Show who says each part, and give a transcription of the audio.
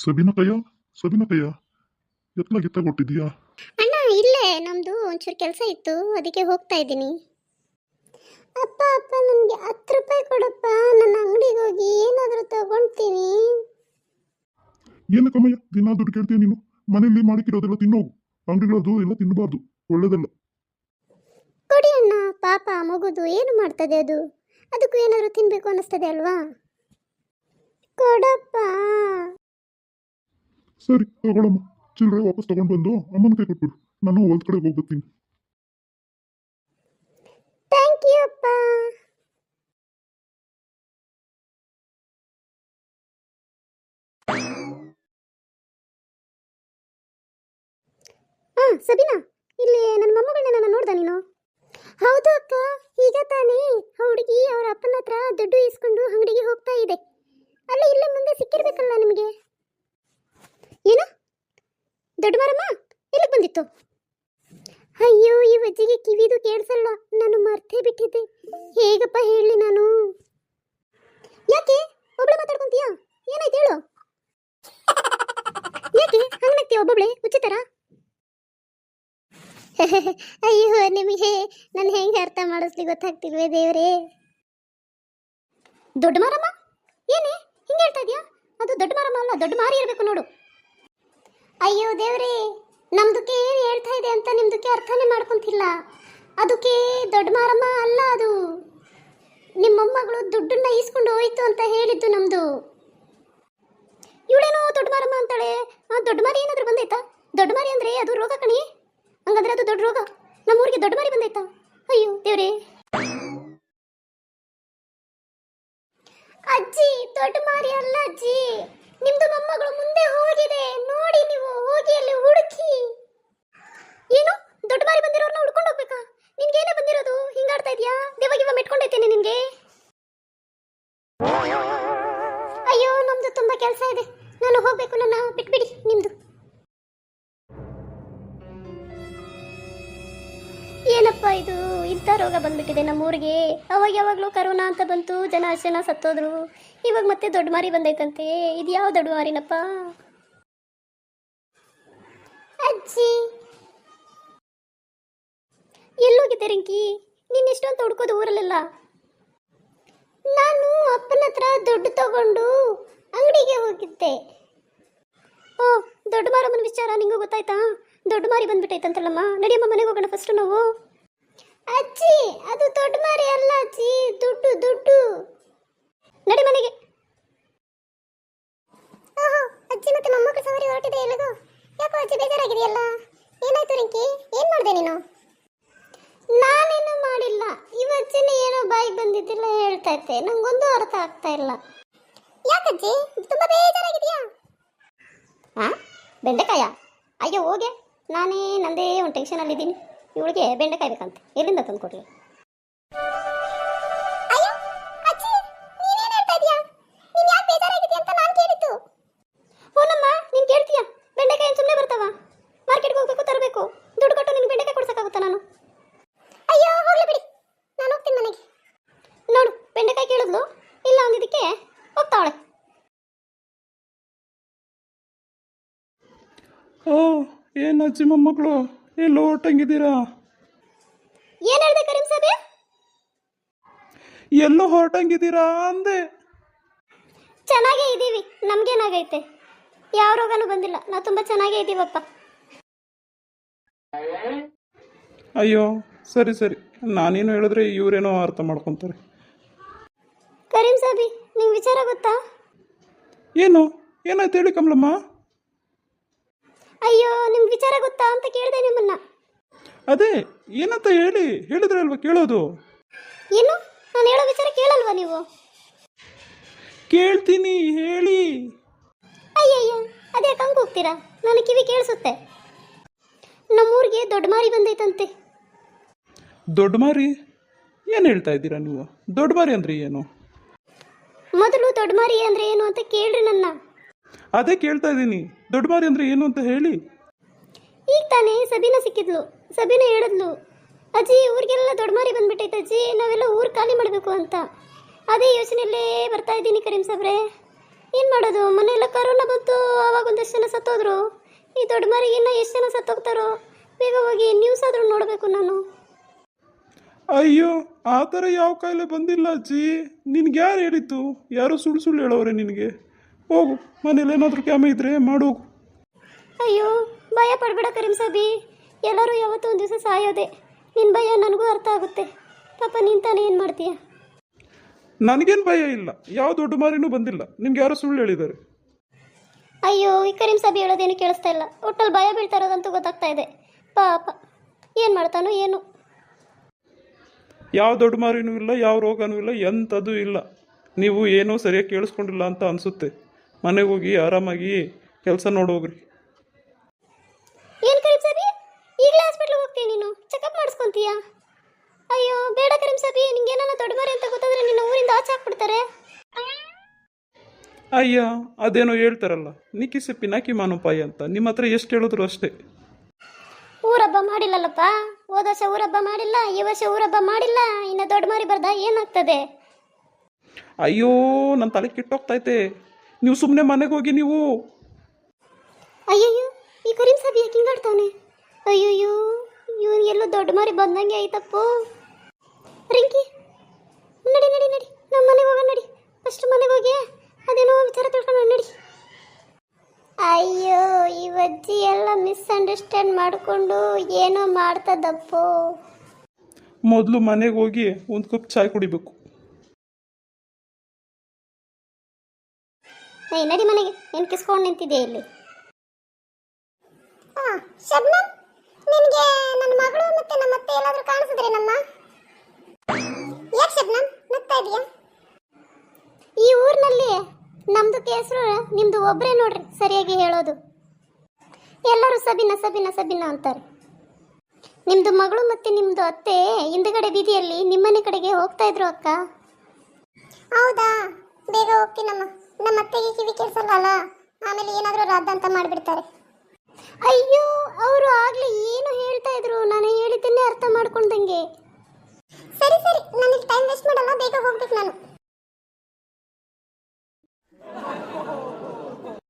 Speaker 1: ಸಬಿನ ಕಯ್ಯ ಸಬಿನ ಕಯ್ಯ ಎತ್ತಲ ಎತ್ತಾಗ ಕೊಟ್ಟಿದ್ಯಾ
Speaker 2: ಅಣ್ಣ ಇಲ್ಲೇ. ನಮ್ದು ಒಂಚೂರು ಕೆಲಸ ಇತ್ತು. ಅದಕ್ಕೆ ಹೋಗ್ತಾ ಇದ್ದೀನಿ. ಅಪ್ಪ ಅಪ್ಪ ನನಗೆ ಹತ್ತು ರೂಪಾಯಿ ಕೊಡಪ್ಪ. ನನ್ನ ಅಂಗಡಿಗೆ ಹೋಗಿ ಏನಾದರೂ ತಗೊಳ್ತೀನಿ
Speaker 1: ಏನಕ್ಕಮ್ಮಯ್ಯ ದಿನ ದುಡ್ಡು ಕೇಳ್ತೀಯ ನೀನು? ಮನೆಯಲ್ಲಿ ಮಾಡಿಕ್ಕಿರೋದೆಲ್ಲ ತಿನ್ನೋಗು. ಅಂಗಡಿಗಳದ್ದು ಎಲ್ಲ ತಿನ್ನಬಾರ್ದು ಒಳ್ಳೇದಲ್ಲ.
Speaker 2: ಕೊಡಿ ಅಣ್ಣ. ಪಾಪ ಮಗುದು ಏನು ಮಾಡ್ತದೆ ಅದು? ಅದಕ್ಕೂ ಏನಾದರೂ ತಿನ್ನಬೇಕು ಅನ್ನಿಸ್ತದೆ ಅಲ್ವಾ ಕೊಡಪ್ಪ
Speaker 1: ಸರಿ, ತಗೊಳಮ್ಮ. ಚಿಲ್ಲರೆ ವಾಪಸ್ ತಗೊಂಡು ಬಂದು ಅಮ್ಮನ ಕೈ ಕೊಟ್ಬಿಡು. ನಾನು ಹೊಲ್ದ ಕಡೆ ಹೋಗ್ಬರ್ತೀನಿ.
Speaker 2: ಥ್ಯಾಂಕ್ ಯು ಅಪ್ಪ. ಹಾ ಸಬಿನಾ, ಇಲ್ಲಿ ನನ್ನ ಮೊಮ್ಮಗಳನ್ನ ನಾನು ನೋಡ್ದ ನೀನು? ಹೌದು ಅಕ್ಕ, ಈಗ ತಾನೇ ಆ ಹುಡುಗಿ ಅವರ ಅಪ್ಪನ ಹತ್ರ ದುಡ್ಡು ಇಸ್ಕೊಂಡು ಅಂಗಡಿಗೆ ಹೋಗ್ತಾ ಇದೆ. ಅಲ್ಲಿ ಇಲ್ಲೇ ಮುಂದೆ ಸಿಕ್ಕಿರ್ಬೇಕಲ್ಲ ನಿಮಗೆ? ಏನು? ದೊಡ್ಡ ಮರಮ್ಮ, ಎಲ್ಲಿಗೆ ಬಂದಿತ್ತು? ಅಯ್ಯೋ, ಈ ಅಜ್ಜಿಗೆ ಕಿವಿದು ಕೇಳಿಸಲ್ಲ ನಾನು ಮರ್ತೇ ಬಿಟ್ಟಿದ್ದೆ. ಹೇಗಪ್ಪ ಹೇಳಿ ನಾನು? ಯಾಕೆ? ಒಬ್ಳೆ ಮಾತಾಡ್ಕೊಂತೀಯಾ? ಏನಾಯ್ತು ಹೇಳು. ಯಾಕೆ? ಹಂಗನಾಗ್ತೀಯ ಒಬ್ಬೊಬ್ಳೆ? ಉಚಿತರ? ಅಯ್ಯೋ, ನಿಮಗೆ ನಾನು ಹೆಂಗೆ ಅರ್ಥ ಮಾಡಿಸ್ಲಿ ಗೊತ್ತಾಗ್ತಿಲ್ವೇ ದೇವರೇ? ದೊಡ್ಡ ಮಾರಮ್ಮ? ಏನೇ? ಹಿಂಗೆ ಹೇಳ್ತಾ ಇದೆಯಾ? ಅದು ದೊಡ್ಡ ಮಾರಮ್ಮ ಅಲ್ಲ, ದೊಡ್ಡ ಮಾರಿ ಇರಬೇಕು ನೋಡು. ಅಯ್ಯೋ ದೇವ್ರಿ ನಮ್ದಕ್ಕೆ ಏನ್ ಹೇಳ್ತಾ ಇದೆ ಅಂತ ನಿಮ್ದಕ್ಕೆ ಅರ್ಥನೇ ಮಾಡ್ಕೊಂತಿಲ್ಲ. ಅದಕ್ಕೆ ದೊಡ್ಡ ಮಾರಮ್ಮ ಅಲ್ಲ ಅದು. ನಿಮ್ಮ ಮೊಮ್ಮಗಳು ದುಡ್ಡನ್ನ ಈಸ್ಕೊಂಡು ಹೋಯ್ತು ಅಂತ ಹೇಳಿದ್ದು ನಮ್ದು. ಇವಳೇನೋ ದೊಡ್ಡ ಮಾರಮ್ಮ ಅಂತಾಳೆ. ದೊಡ್ಡ ಮಾರಿ ಏನಾದ್ರು ಬಂದೈತಾ ದೊಡ್ಡ ಮಾರಿ ಅಂದ್ರೆ ಅದು ರೋಗ ಕಣಿ. ಹಂಗಂದ್ರೆ ಅದು ದೊಡ್ಡ ರೋಗ. ನಮ್ಮೂರಿಗೆ ದೊಡ್ಡ ಮಾರಿ ಬಂದೈತಾ ಅಯ್ಯೋ ದೇವ್ರೇ. ಅಜ್ಜಿ, ದೊಡ್ಡ ಇದು ಇಂಥ ರೋಗ ಬಂದ್ಬಿಟ್ಟಿದೆ ನಮ್ಮೂರಿಗೆ. ಅವಾಗ ಯಾವಾಗಲೂ ಕರೋನಾ ಅಂತ ಬಂತು, ಜನ ಜನ ಸತ್ತೋದ್ರು. ಇವಾಗ ಮತ್ತೆ ದೊಡ್ಡ ಮಾರಿ ಬಂದೈತಂತೆ. ಇದು ಯಾವ ದೊಡ್ಡ ಮಾರಿನಪ್ಪ? ಅಜ್ಜಿ! ಎಲ್ಲೋಗಿದ್ದೆ ರಿಂಕಿ. ನೀನು ಎಷ್ಟೊಂದು ಹುಡ್ಕೋದು ಊರಲ್ಲೆಲ್ಲ? ನಾನು ಅಪ್ಪನ ಹತ್ರ ದುಡ್ಡು ತಗೊಂಡು ಅಂಗಡಿಗೆ ಹೋಗಿದ್ದೆ. ಓ, ದೊಡ್ಡ ಮಾರಮ್ಮನ ವಿಚಾರ ನಿಂಗೂ ಗೊತ್ತಾಯ್ತಾ? ದೊಡ್ಡ ಮಾರಿ ಬಂದ್ಬಿಟ್ಟೈತಂತಲ್ಲಮ್ಮ. ನಡಿಯಮ್ಮ, ಮನೆಗೆ ಹೋಗೋಣ ಫಸ್ಟ್ ನಾವು. ಅಜ್ಜಿ, ಅದು ದೊಡ್ಡ ಮಾರಿ ಅಲ್ಲ ಅಜ್ಜಿ, ದುಡ್ಡು ದುಡ್ಡು. ನಡಿ ಮನೆಗೆ. ಓಹೋ, ಅಜ್ಜಿ ಮತ್ತೆ ಮೊಮ್ಮಕ್ಕಳು ಸವಾರಿ ಹೊರಟಿದೆ ಎಲ್ಲಿಗೋ. ಯಾಕೋ ಅಜ್ಜಿ ಬೇಜಾರಾಗಿದೆಯಲ್ಲ? ಏನಾಯ್ತು ರಿಂಕಿ? ಏನ್ ಮಾಡಿದೆ ನೀನು? ನಾನೇನು ಮಾಡಿಲ್ಲ. ಇವತ್ತಿನ ಏನೋ ಬಾಯಿ ಬಂದಿದ್ದಿಲ್ಲ ಹೇಳ್ತಾ ಇದ್ದೆ. ನಂಗೊಂದು ಅರ್ಥ ಆಗ್ತಾ ಇಲ್ಲ. ಯಾಕಜ್ಜಿ ತುಂಬಾ ಬೇಜಾರಾಗಿದೆಯಾ? ಹಾ ಬೆಂಡೆಕಾಯ? ಅಯ್ಯೋ, ಹೋಗೆ. ನಾನೇ ನಂದೇ ಒಂದು ಟೆನ್ಷನಲ್ಲಿದ್ದೀನಿ ಇವಳಿಗೆ ಬೆಂಡೆಕಾಯಿ ಬೇಕಂತೆ. ಎಲ್ಲಿಂದ ತಂದು ಕೊಡ್ಲಿ? ನೀನು ಕೇಳ್ತೀಯಾ? ಬೆಂಡೆಕಾಯಿ ಸುಮ್ಮನೆ ಬರ್ತಾವ? ಮಾರ್ಕೆಟ್ಗೆ ಹೋಗ್ಬೇಕು ತರಬೇಕು. ದುಡ್ಡು ಕೊಟ್ಟು ನಿನ್ಗೆ ಬೆಂಡೆಕಾಯಿ ಕೊಡ್ಸಕ್ಕಾಗುತ್ತಾ ನಾನು? ಅಯ್ಯೋ ಹೋಗ್ಲಿ ಬಿಡಿ. ನಾನು ಹೋಗ್ತೀನಿ ಮನೆಗೆ. ನೋಡು ಬೆಂಡೆಕಾಯಿ ಕೇಳಿದ್ಲು? ಇಲ್ಲ ಅಂದಿದ್ದಕ್ಕೆ ಹೋಗ್ತಾವಳೆ.
Speaker 3: ಓ ಏನು ಅಜ್ಜಿ ಮೊಮ್ಮಕ್ಕಳು ಎಲ್ಲೋ ಹೊರಟಂಗಿದ್ದೀರಾ?
Speaker 2: ಏನು ಹೇಳಿದೆ ಕರೀಂ ಸಾಬೆ?
Speaker 3: ಎಲ್ಲೋ ಹೊರಟಂಗಿದ್ದೀರಾ ಅಂದೆ.
Speaker 2: ಚೆನ್ನಾಗೇ ಇದ್ದೀವಿ ನಮ್ಗೇನಾಗೈತೆ? ಯಾವ ರೋಗನೂ ಬಂದಿಲ್ಲ ನಾವು ತುಂಬ ಚೆನ್ನಾಗೇ ಇದ್ದೀವಪ್ಪ.
Speaker 3: ಅಯ್ಯೋ ಸರಿ ಸರಿ. ನಾನೇನು ಹೇಳಿದ್ರೆ ಇವರೇನೋ ಅರ್ಥ ಮಾಡ್ಕೊತಾರೆ.
Speaker 2: ಕರೀಂ ಸಾಬಿ ನಿಂಗೆ ವಿಚಾರ ಗೊತ್ತಾ?
Speaker 3: ಏನು? ಏನಾಯ್ತು ಹೇಳಿ ಕಮಲಮ್ಮ?
Speaker 2: ಅಯ್ಯೋ ನಿಮ್ಗೆ ವಿಚಾರ ಗೊತ್ತಾ ಅಂತ ಕೇಳಿದೆ ನಿಮ್ಮನ್ನ.
Speaker 3: ಅದೇ ಏನಂತ ಹೇಳಿ ಹೇಳಿದ್ರೆ ಅಲ್ವಾ ಕೇಳೋದು?
Speaker 2: ಏನು? ನಾನು ಹೇಳೋ ವಿಚಾರ ಕೇಳಲ್ವಾ ನೀವು?
Speaker 3: ಕೇಳ್ತೀನಿ ಹೇಳಿ.
Speaker 2: ಅಯ್ಯಯ್ಯ ಅದೇ ಕಂಗ್ ಹೋಗ್ತೀರಾ? ನನ್ನ ಕಿವಿ ಕೇಳಿಸುತ್ತೆ. ನಮ್ಮೂರಿಗೆ ದೊಡ್ಡ ಮಾರಿ ಬಂದೈತಂತೆ.
Speaker 3: ದೊಡ್ಡ ಮಾರಿ ಏನು ಹೇಳ್ತಾ ಇದ್ದೀರಾ ನೀವು? ದೊಡ್ಡ ಮಾರಿ ಅಂದ್ರೆ ಏನು?
Speaker 2: ಮೊದಲು ದೊಡ್ಡ ಮಾರಿ ಅಂದ್ರೆ ಏನು ಅಂತ ಕೇಳ್ರಿ ನನ್ನ.
Speaker 3: ಅದೇ ಕೇಳ್ತಾ ಇದ್ದೀನಿ. ದೊಡ್ಡ ಮಾರಿ ಅಂದ್ರೆ ಏನು ಅಂತ ಹೇಳಿ.
Speaker 2: ಈಗ ತಾನೇ ಸಬೀನ ಸಿಕ್ಕಿದ್ಲು. ಸಬೀನ ಹೇಳಿದ್ಲು ಅಜ್ಜಿ ಊರಿಗೆಲ್ಲ ದೊಡ್ಡ ಮಾರಿ ಬಂದ್ಬಿಟ್ಟೈತೆ ಅಜ್ಜಿ ನಾವೆಲ್ಲ ಊರು ಖಾಲಿ ಮಾಡಬೇಕು ಅಂತ. ಅದೇ ಯೋಚನೆಯಲ್ಲೇ ಬರ್ತಾ ಇದ್ದೀನಿ ಕರೀಂ ಸಾಬ್ರೆ. ಏನು ಮಾಡೋದು? ಮನೆಯೆಲ್ಲ ಕರೋನಾ ಬಂತು ಅವಾಗ ಒಂದಷ್ಟು ಜನ ಸತ್ತೋದ್ರು. ಈ ದೊಡ್ಡ ಮರಿಗೆ ಇನ್ನ ಎಷ್ಟು ಜನ ಸತ್ತೋಗ್ತಾರೋ? ಬೇಗ ಹೋಗಿ ನ್ಯೂಸ್ ಆದರೂ ನೋಡಬೇಕು ನಾನು.
Speaker 3: ಅಯ್ಯೋ ಆ ಥರ ಯಾವ ಕಾಯಿಲೆ ಬಂದಿಲ್ಲ ಅಜ್ಜಿ. ನಿನ್ಗೆ ಯಾರು ಹೇಳಿತ್ತು ಯಾರು ಸುಳ್ಳು ಸುಳ್ಳು ಹೇಳೋರೆ ನಿನಗೆ. ಹೋಗು. ಮನೇಲಿ ಏನಾದರೂ ಕ್ಯಾಮೆ ಇದ್ರೆ ಮಾಡು
Speaker 2: ಅಯ್ಯೋ ಭಯ ಪಡಬೇಡ ಕರೀಂ ಸಾಬಿ. ಎಲ್ಲರೂ ಯಾವತ್ತೂ ಒಂದು ದಿವಸ ಸಾಯೋದೆ. ನಿನ್ನ ಭಯ ನನಗೂ ಅರ್ಥ ಆಗುತ್ತೆ. ಪಾಪ ನೀನು ತಾನೇ ಏನು ಮಾಡ್ತೀಯ?
Speaker 3: ನನಗೇನು ಭಯ ಇಲ್ಲ. ಯಾವ ದೊಡ್ಡ ಮಾರಿನೂ ಬಂದಿಲ್ಲ. ನಿಮ್ಗೆ ಯಾರು ಸುಳ್ಳು ಹೇಳಿದ್ದಾರೆ.
Speaker 2: ಅಯ್ಯೋ ಈ ಕರೀಂ ಸಾಬಿ ಹೇಳೋದೇನು ಕೇಳಿಸ್ತಾ ಇಲ್ಲ. ಒಟ್ಟಲ್ಲಿ ಭಯ ಬೀಳ್ತಾ ಇರೋದಂತೂ ಗೊತ್ತಾಗ್ತಾ ಇದೆ. ಪಾಪ. ಏನು ಮಾಡ್ತಾನೋ ಏನು?
Speaker 3: ಯಾವ ದೊಡ್ಡ ಮಾರಿನೂ ಇಲ್ಲ ಯಾವ ರೋಗನೂ ಇಲ್ಲ ಎಂಥದ್ದು ಇಲ್ಲ. ನೀವು ಏನೂ ಸರಿಯಾಗಿ ಕೇಳಿಸ್ಕೊಂಡಿಲ್ಲ ಅಂತ ಅನಿಸುತ್ತೆ. ಮನೆಗೆ ಹೋಗಿ ಆರಾಮಾಗಿ ಕೆಲಸ ನೋಡೋಗ್ರಿ
Speaker 2: ಏನು ಕರೀಮ್ ಸಾಬಿ? ಈಗಲೇ ಹಾಸ್ಪಿಟ್ಲಿಗೆ ಹೋಗ್ತೀಯ ನೀನು. ಚೆಕಪ್ ಮಾಡಿಸ್ಕೊಂತೀಯಾ? ಅಯ್ಯೋ ಬೇಡ ಕರೀಮ್ ಸಾಬಿ. ನಿಂಗೆ ಏನಾನ ಮರಿ ಅಂತ ಗೊತ್ತಾದ್ರೆ ನಿನ್ನ ಊರಿಂದ ಆಚೆ ಹಾಕ್ಬಿಡ್ತಾರೆ
Speaker 3: ಅಯ್ಯ ಅದೇನೋ ಹೇಳ್ತಾರಲ್ಲ. ನಿಕ್ಕಿಸಿ ಪಿನಾಕಿ ಮಾನುಪಾಯಿ ಅಂತ. ನಿಮ್ಮ ಹತ್ರ ಎಷ್ಟು ಹೇಳಿದ್ರು ಅಷ್ಟೇ.
Speaker 2: ಊರಬ್ಬ ಮಾಡಿಲ್ಲಲ್ಲಪ್ಪ. ಹೋದ ವರ್ಷ ಊರಬ್ಬ ಮಾಡಿಲ್ಲ ಈ ವರ್ಷ ಊರಬ್ಬ ಮಾಡಿಲ್ಲ. ಇನ್ನು ದೊಡ್ಡ ಮಾರಿ ಬರ್ದ? ಏನಾಗ್ತದೆ?
Speaker 3: ಅಯ್ಯೋ ನನ್ನ ತಲೆ ಕೆಟ್ಟೋಗ್ತೈತೆ ನೀವು ಸುಮ್ಮನೆ ಮನೆಗೆ ಹೋಗಿ ನೀವು
Speaker 2: ಅಯ್ಯಯ್ಯೋ ಈ ಕರೀಂ ಸಾಬ್ ಯಾಕೆ ಹಿಂಗಾಡ್ತಾನೆ ಅಯ್ಯಯ್ಯೋ ಇವನು ಎಲ್ಲೋ ದೊಡ್ಡ ಮಾರಿ ಬಂದಂಗೆ ಆಯ್ತಪ್ಪೋ. ರಿಂಕಿ ನಡಿ ನಡಿ ನಡಿ. ನಮ್ಮ ಮನೆಗೆ ಹೋಗೋಣ ನಡಿ. ಫಸ್ಟ್ ಮನೆಗೆ ಹೋಗಿ ಅದೇನೋ ವಿಚಾರ ತಿಳ್ಕೊಂಡು ನಡಿ. ಅಯ್ಯೋ ಇವಜ್ಜಿ ಎಲ್ಲ ಮಿಸ್ಅಂಡರ್ಸ್ಟ್ಯಾಂಡ್ ಮಾಡಿಕೊಂಡು ಏನೋ ಮಾಡ್ತದಪ್ಪೋ.
Speaker 3: ಮೊದಲು ಮನೆಗೆ ಹೋಗಿ ಒಂದು ಕಪ್ ಚಾಯ್ ಕುಡಿಬೇಕು.
Speaker 2: ಏಯ್ ನಡಿ ಮನೆಗೆ. ಏನು ಕಿಸ್ಕೊಂಡು ನಿಂತಿದೆ ಇಲ್ಲಿ? ಶಬ್ನಮ್ ನಿನಗೆ ನನ್ನ ಮಗಳು ಮತ್ತೆ ನಮ್ಮ ಅತ್ತೆ ಎಲ್ಲಾದರೂ ಕಾಣಿಸಿದ್ರೆ ನಮ್ಮ? ಯಾಕೆ ಶಬ್ನಮ್ ನಗ್ತಾ ಇದೀಯಾ? ಈ ಊರಿನಲ್ಲಿ ನಮ್ದು ಕೇಸರು ನಿಮ್ಮದು ಒಬ್ಬರೇ ನೋಡ್ರಿ ಸರಿಯಾಗಿ ಹೇಳೋದು. ಎಲ್ಲರೂ ಸಬಿನ ಸಬಿನ ಸಬಿನ ಅಂತಾರೆ. ನಿಮ್ಮದು ಮಗಳು ಮತ್ತೆ ನಿಮ್ಮದು ಅತ್ತೆ ಹಿಂದುಗಡೆ ಬೀದಿಯಲ್ಲಿ ನಿಮ್ಮನೆ ಕಡೆಗೆ ಹೋಗ್ತಾ ಇದ್ರು ಅಕ್ಕ? ಹೌದಾ? ಬೇಗ ಹೋಗ್ತೀನಮ್ಮ. ನಮ್ಮ ಅತ್ತೆಗೆ ಕಿವಿ ಕೇಳಿಸಲ್ಲ ಆಮೇಲೆ ಏನಾದರೂ ರದ್ದಂತ ಅಂತ ಮಾಡಿಬಿಡ್ತಾರೆ. ಅಯ್ಯೋ, ಅವರು ಆಗಲೇ ಏನು ಹೇಳ್ತಾ ಇದ್ರು? ನಾನು ಹೇಳಿದ್ದನ್ನೇ ಅರ್ಥ ಮಾಡ್ಕೊಂಡಂಗೆ ಸರಿ ಸರಿ. ನನಗೆ ಟೈಮ್ ವೇಸ್ಟ್ ಮಾಡಲ್ಲ, ಬೇಗ ಹೋಗ್ಬೇಕು ನಾನು.